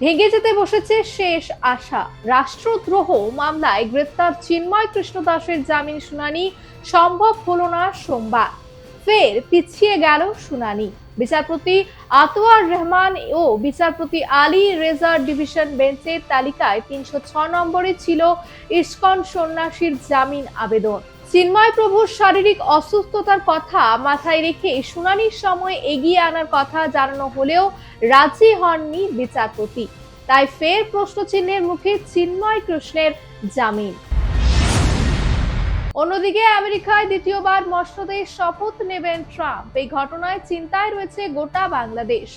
ভেঙে যেতে বসেছে শেষ আশা। রাষ্ট্রদ্রোহ মামলায় গ্রেপ্তার চিন্ময় কৃষ্ণ দাসের জামিন শুনানি। সম্ভব হলো না সোমবার। ফের পিছিয়ে গেল শুনানি। বিচারপতি আতোয়ার রহমান ও বিচারপতি আলী রেজার ডিভিশন বেঞ্চের তালিকায় তিনশো নম্বরে ছিল ইস্কন সন্ন্যাসীর জামিন আবেদন। চিন্ময় প্রভুর শারীরিক অসুস্থতার কথা মাথায় রেখে শুনানির সময় এগিয়ে আনার কথা জানানো হলেও রাজি হননি বিচারপতি। তাই ফের প্রশ্নচিহ্নের মুখে চিন্ময় কৃষ্ণের জামিন। অন্যদিকে আমেরিকায় দ্বিতীয়বার মসনদে শপথ নেবেন ট্রাম্প। এই ঘটনায় চিন্তায় রয়েছে গোটা বাংলাদেশ।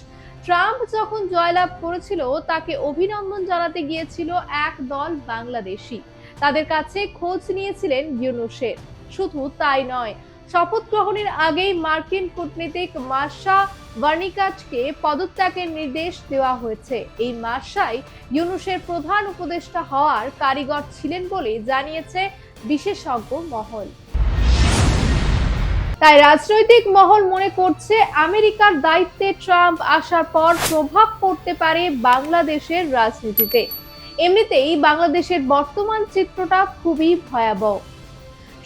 ট্রাম্প যখন জয়লাভ করেছিল, তাকে অভিনন্দন জানাতে গিয়েছিল এক দল বাংলাদেশি। তাদের কাছে খোঁজ নিয়েছিলেন ইউনুসের। শুধু তাই নয়, শপথ গ্রহণের আগেই মার্কিন কূটনীতিক মার্শা ভার্নিকাটকে পদত্যাগের নির্দেশ দেওয়া হয়েছে। এই মার্শাই ইউনুসের প্রধান উপদেষ্টা হওয়ার কারিগর ছিলেন বলে জানিয়েছে বিশেষজ্ঞ মহল। তাই রাজনৈতিক মহল মনে করছে আমেরিকার দায়িত্বে ট্রাম্প আসার পর প্রভাব পড়তে পারে বাংলাদেশের রাজনীতিতে। এমনিতেই বাংলাদেশের বর্তমান চিত্রটা খুবই ভয়াবহ।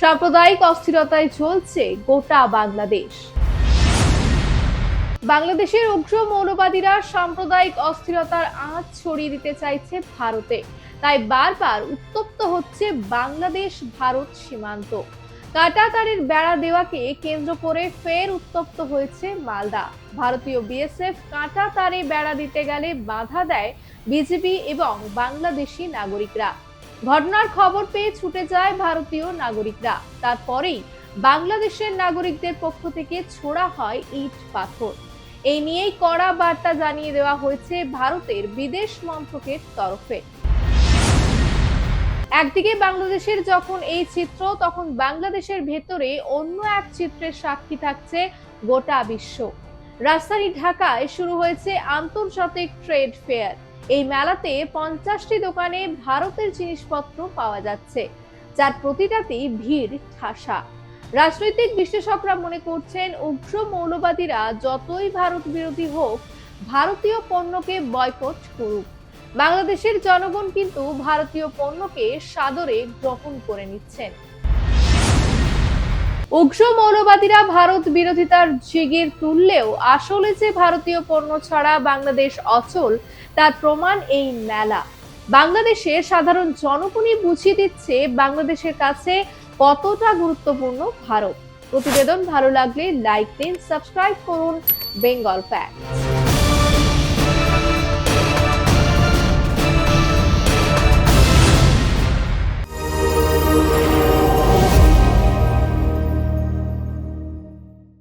সাম্প্রদায়িক অস্থিরতায় চলছে গোটা বাংলাদেশ। বাংলাদেশের উগ্র মৌলবাদীরা সাম্প্রদায়িক অস্থিরতার আঁচ ছড়িয়ে দিতে চাইছে ভারতে। তাই বারবার উত্তপ্ত হচ্ছে বাংলাদেশ ভারত সীমান্ত। কাটাতারের বেড়া দেওয়াকে কেন্দ্র করে ফের উত্তপ্ত হয়েছে মালদা। ভারতীয় বিএসএফ কাঁটা তারে বেড়া দিতে গেলে বাধা দেয় বিজেপি এবং বাংলাদেশি নাগরিকরা। ঘটনার খবর পেয়ে ছুটে যায় ভারতীয় নাগরিকরা। তারপরেই বাংলাদেশের নাগরিকদের পক্ষ থেকে ছোড়া হয় ইট পাথর। এই নিয়েই কড়া বার্তা জানিয়ে দেওয়া হয়েছে ভারতের বিদেশ মন্ত্রকের তরফে। একদিকে বাংলাদেশের যখন এই চিত্র, তখন বাংলাদেশের ভেতরে অন্য এক চিত্রের সাক্ষী থাকছে গোটা বিশ্ব। রাজধানী ঢাকায় শুরু হয়েছে আন্তর্জাতিক ট্রেড ফেয়ার। এই মেলাতে পঞ্চাশটি দোকানে ভারতের জিনিসপত্র পাওয়া যাচ্ছে, যার প্রতিটাতেই ভিড়, ঠাসা। রাজনৈতিক বিশ্লেষকরা মনে করছেন, উগ্র মৌলবাদীরা যতই ভারত বিরোধী হোক, ভারতীয় পণ্যকে বয়কট করুক। বাংলাদেশের জনগণ কিন্তু ভারতীয় পণ্যকে সাদরে গ্রহণ করে নিচ্ছেন। উগ্র মৌলবাদীরা ভারত বিরোধিতার জিগির তুললেও আসলে যে ভারতীয় পণ্য ছাড়া বাংলাদেশ অচল, তার প্রমাণ এই মেলা। বাংলাদেশের সাধারণ জনগণই বুঝিয়ে দিচ্ছে বাংলাদেশের কাছে কতটা গুরুত্বপূর্ণ ভারত। প্রতিবেদন ভালো লাগলে লাইক দিন সাবস্ক্রাইব করুন বেঙ্গল ফ্যাক্ট